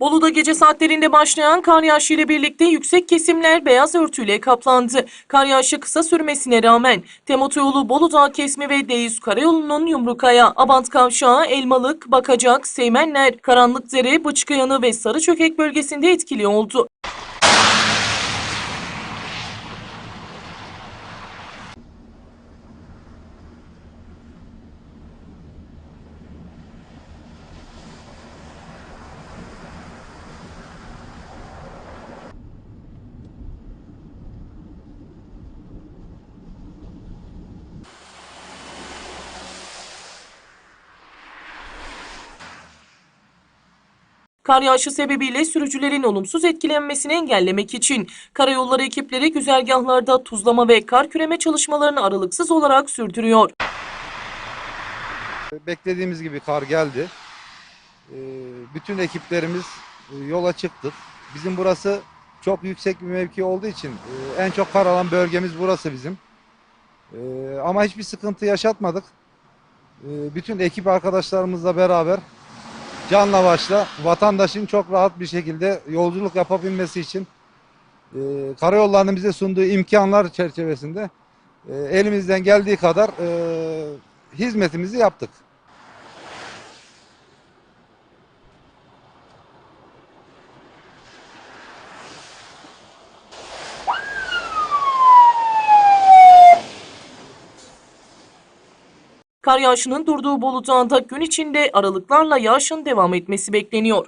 Bolu'da gece saatlerinde başlayan kar yağışı ile birlikte yüksek kesimler beyaz örtüyle kaplandı. Kar yağışı kısa sürmesine rağmen Temotoyolu Bolu Dağı kesimi ve D100 Karayolu'nun Yumrukaya, Abant Kavşağı, Elmalık, Bakacak, Seymenler, Karanlıkdere, Bıçkıyanı ve Sarıçökek bölgesinde etkili oldu. Kar yağışı sebebiyle sürücülerin olumsuz etkilenmesini engellemek için karayolları ekipleri güzergahlarda tuzlama ve kar küreme çalışmalarını aralıksız olarak sürdürüyor. Beklediğimiz gibi kar geldi. Ee, Bütün ekiplerimiz e, yola çıktık. Bizim burası çok yüksek bir mevki olduğu için e, en çok kar alan bölgemiz burası bizim. Ee, Ama hiçbir sıkıntı yaşatmadık. Ee, Bütün ekip arkadaşlarımızla beraber canla başla vatandaşın çok rahat bir şekilde yolculuk yapabilmesi için e, karayollarının bize sunduğu imkanlar çerçevesinde e, elimizden geldiği kadar e, hizmetimizi yaptık. Kar yağışının durduğu Bolu Dağı'nda gün içinde aralıklarla yağışın devam etmesi bekleniyor.